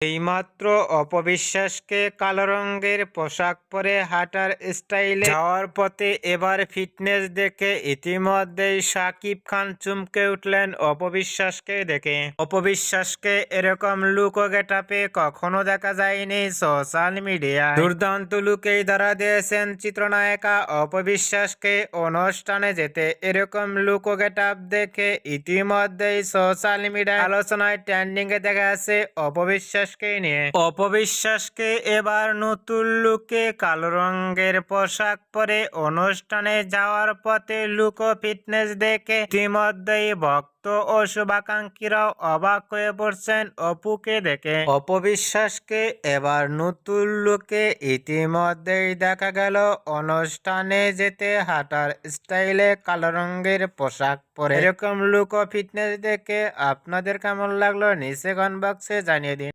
এইমাত্র অপবিশ্বাসকে কালো রঙের পোশাক পরে হাঁটার স্টাইলে যাওয়ার পথে এবার ফিটনেস দেখে ইতিমধ্যেই সাকিব খান চুমকে উঠলেন অপবিশ্বাসকে দেখে। অপবিশ্বাসকে এরকম লুক গেটাপে কখনো দেখা যায়নি সোশ্যাল মিডিয়া দুর্দান্ত লুকেই ধরা দিয়েছেন চিত্রনায়িকা অপবিশ্বাসকে। অনুষ্ঠানে যেতে এরকম লুক গেটাপ দেখে ইতিমধ্যেই সোশ্যাল মিডিয়া আলোচনায় ট্রেন্ডিং এ দেখা আছে অপবিশ্বাসকে নিয়ে। অপবিশ্বাসকে এবার নতুন লুকে কালো রঙের পোশাক পরে অনুষ্ঠানে যাওয়ার পথে লুক ফিটনেস দেখে ইতিমধ্যেই ভক্ত ও শুভাকাঙ্ক্ষীরাও অবাক হয়ে পড়ছেন অপুকে দেখে। অপবিশ্বাসকে এবার নতুন লুকে ইতিমধ্যেই দেখা গেল অনুষ্ঠানে যেতে হাঁটার স্টাইলে কালো রঙের পোশাক পরে। এরকম লুক ফিটনেস দেখে আপনাদের কেমন লাগল নিচে কমেন্ট বক্সে জানিয়ে দিন।